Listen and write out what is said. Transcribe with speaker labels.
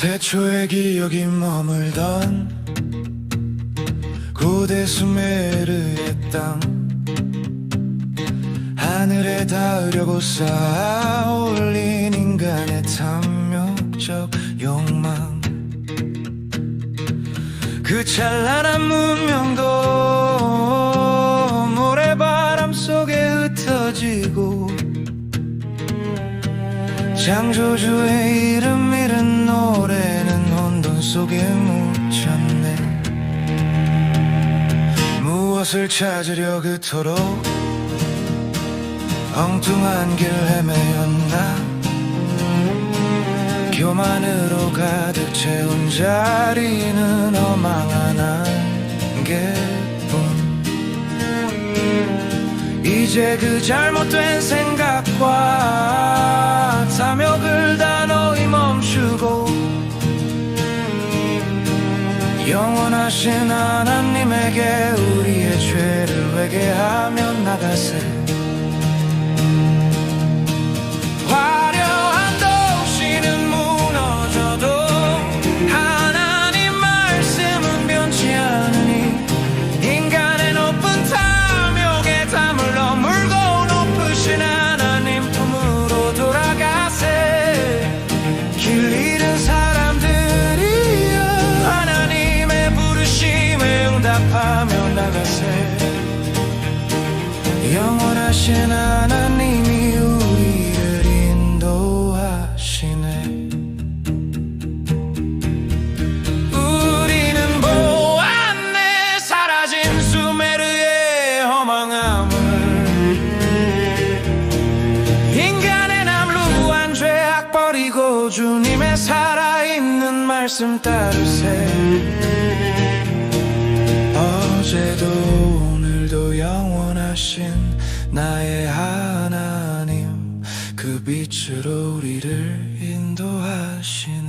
Speaker 1: 태초의 기억이 머물던 고대 수메르의 땅. 하늘에 닿으려고 쌓아 올린 인간의 탐욕적 욕망. 그 찬란한 문명도 창조주의 이름 잃은 노래는 혼돈 속에 묻혔네. 무엇을 찾으려 그토록 엉뚱한 길 헤매였나? 교만으로 가득 채운 자리는 허망한 이제 그 잘못된 생각과 탐욕을 단호히 멈추고 영원하신 하나님에게 우리의 죄를 회개하며 나가세 영원하신 하나님이 우리를 인도하시네. 우리는 보았네 사라진 수메르의 허망함을. 인간의 남루한 죄악 버리고 주님의 살아있는 말씀 따르세. 어제도 오늘도 영원하신 나의 하나님 그 빛으로 우리를 인도하신